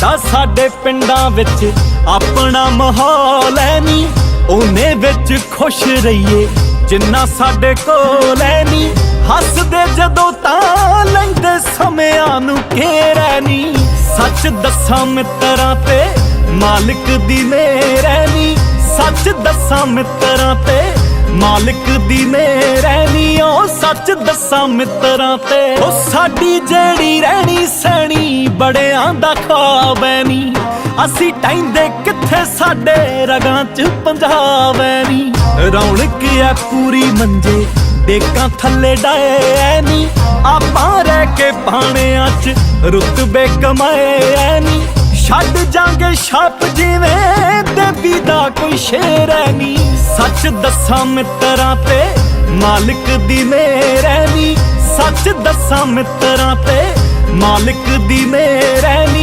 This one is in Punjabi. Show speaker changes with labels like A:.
A: ਸਾਡਾ ਸਾਡੇ ਪਿੰਡਾਂ ਵਿੱਚ ਆਪਣਾ ਮਾਹੌਲ ਐ ਨਹੀਂ ਉਹਨੇ ਵਿੱਚ ਖੁਸ਼ ਰਹੀਏ, ਜਿੰਨਾ ਸਾਡੇ ਕੋਲ ਐ ਨਹੀਂ ਹੱਸਦੇ ਜਦੋਂ ਤਾਂ ਲੈਂਦੇ ਸਮਿਆਂ ਨੂੰ ਘੇਰੈ ਨਹੀਂ ਸੱਚ ਦੱਸਾਂ ਮਿੱਤਰਾਂ ਤੇ ਮਾਲਕ ਦੀ ਮਿਹਰ ਨਹੀਂ ਸੱਚ ਦੱਸਾਂ ਮਿੱਤਰਾਂ ਤੇ ਮਾਲਕ ਦੀ ਮਿਹਰ ਨੀ। ਉਹ ਸੱਚ ਦੱਸਾਂ ਮਿੱਤਰਾਂ ਤੇ ਉਹ ਸਾਡੀ ਜਿਹੜੀ ਰਹਿਣੀ ਸਹਿਣੀ ਬੜਿਆਂ ਦਾ ਖਾਬ ਐ ਨੀ ਅਸੀਂ ਟੈਂਦੇ ਕਿੱਥੇ ਸਾਡੇ ਰਗਾਂ 'ਚ ਪੰਜਾਬ ਨੀ ਰੌਣਕ ਐ ਪੂਰੀ ਮੰਜੇ, ਡੇਕਾਂ ਥੱਲੇ ਡਾਏ ਨੀ ਆਪਾਂ ਰਹਿ ਕੇ ਪਾਣਿਆਂ 'ਚ ਰੁਤਬੇ ਕਮਾਏ ਨੀ ਛੱਡ ਜਾਂਗੇ ਛਾਪ ਜਿਵੇਂ ਦੇਵੀ ਦਾ ਕੋਈ ਸ਼ੇਰ ਨੀ ਸੱਚ ਦੱਸਾਂ ਮਿੱਤਰਾਂ ਤੇ ਮਾਲਕ ਦੀ ਮਿਹਰ ਐ ਨੀ ਸੱਚ ਦੱਸਾਂ ਮਿੱਤਰਾਂ ਤੇ ਮਾਲਕ ਦੀ ਮਿਹਰ ਨੀ